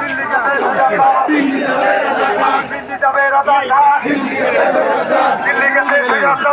দিল্লি গেছে দিল্লি গেছে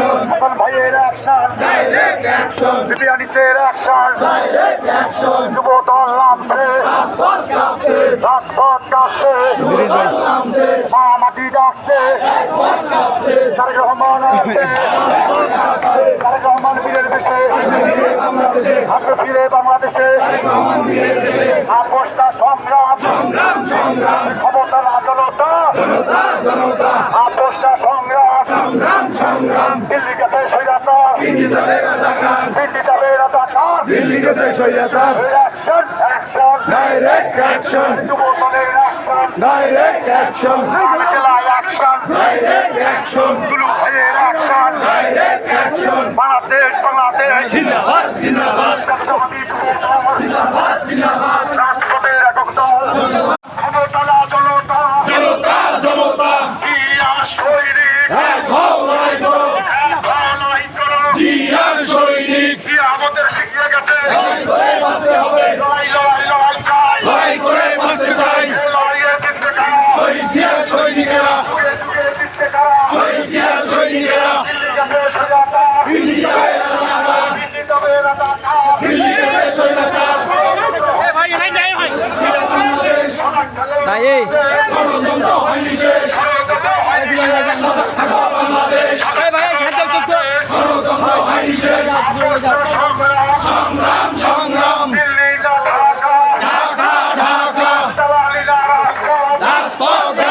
Action. এখন ভাইয়ের অ্যাকশন। ডাইরেক্ট অ্যাকশন বিপিআনিসের অ্যাকশন। ডাইরেক্ট অ্যাকশন যুব নামছে। রাজপথ কাঁপছে। রাজপথ কাঁপছে। মা মাটি ডাকছে। রাজপথ কাঁপছে। তারেক রহমান তারেক রহমান বীরের দেশে হাতে ফিরে বাংলাদেশে। আপোষটা সংগ্রাম। ক্ষমতা না জনতা। আপোষটা সংগ্রাম। সংগ্রাম দিল্লি গেছে সৈরাতা দিল্লি যাবে রাজাকার। দিল্লি যাবে রাজাকার দিল্লি গেছে সৈরাতার অ্যাকশন অ্যাকশন ডাইরেক্ট অ্যাকশন যুব দলের action direct action action direct action Gulu ভাইয়ের action direct action Bangladesh Bangladesh. জিন্দাবাদ জিন্দাবাদ। জিন্দাবাদ। সংগ্রাম সংগ্রাম ঢাকা ঢাকা। রাজপথ